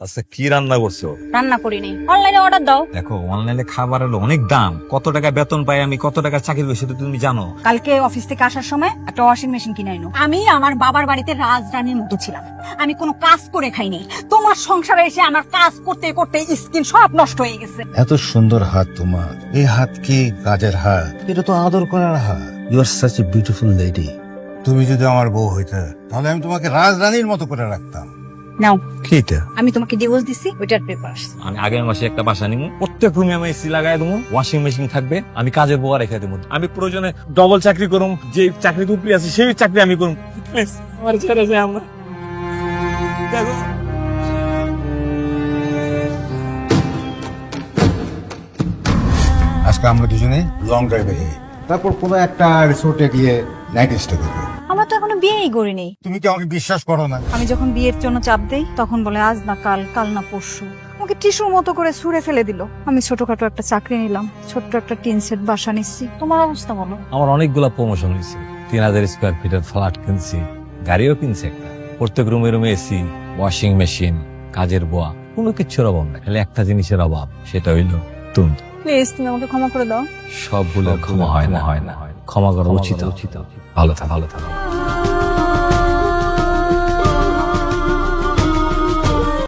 আচ্ছা কি রান্না করছ? রান্না করিনি অনলাইনে অর্ডার দাও। দেখো অনলাইনে খাবার হলো অনেক দাম। কত টাকা বেতন পাই আমি কত টাকা চাকরি করি সেটা তুমি জানো? কালকে অফিস থেকে আসার সময় একটা ওয়াশিং মেশিন কিনে আইনো আমি আমার বাবার বাড়িতে রাজরানীর মতো ছিলাম। আমি কোনো কাজ করে খাইনি তোমার সংসারে এসে আমার কাজ করতে করতে স্কিন সব নষ্ট হয়ে গেছে। এত সুন্দর হাত তোমার। এই হাত কি কাজের হাত? এটা তো আদর করার হাত। You are such a beautiful lady তুমি যদি আমার বউ হইতে তাহলে আমি তোমাকে রাজরানীর মতো করে রাখতাম। নাও। কি এটা আমি তোমাকে ডিভোর্স দিছি ওইটার পেপার আমি আগের মাসে একটা বাসা নিবো প্রত্যেক রুমে আমি এসি লাগাই দেবো ওয়াশিং মেশিন থাকবে আমি কাজের বোয়া রেখে দেবো আমি প্রয়োজনে ডবল চাকরি করুম যে চাকরি উপরে আছে সেই চাকরি আমি করুম। প্লিজ আমার ছেড়ে যায় আমরা দেখো। আজকে আমরা দুজনে লং ড্রাইভে যাই তারপর কোনো একটা রিসোর্টে গিয়ে নাইট স্টে করব। বিয়েই করিনি তুমি কি আমাকে বিশ্বাস করো না? আমি যখন বিয়ের জন্য চাপ দেই তখন বলে আজ না কাল কাল না পরশু। আমাকে টিস্যুর মতো করে ছুঁড়ে ফেলে দিল। আমি ছোটখাটো একটা চাকরি নিলাম ছোট্ট একটা টিন সেট বাসা নিচ্ছি। তোমার অবস্থা বলো। আমার অনেকগুলা প্রমোশন হয়েছে। তিন হাজার স্কোয়ার ফিটের ফ্ল্যাট কিনছি গাড়িও কিনছি একটা। প্রত্যেক রুমে রুমে এসি ওয়াশিং মেশিন কাজের বোয়া কোনো কিছুর অভাব নাই। খালি একটা জিনিসের অভাব সেটা হইল তুমি প্লিজ তুমি আমাকে ক্ষমা করে দাও। সব ভুলের ক্ষমা হয় না। হয় না। ক্ষমা করা উচিত। উচিত। ভালো থাক। ভালো থাক।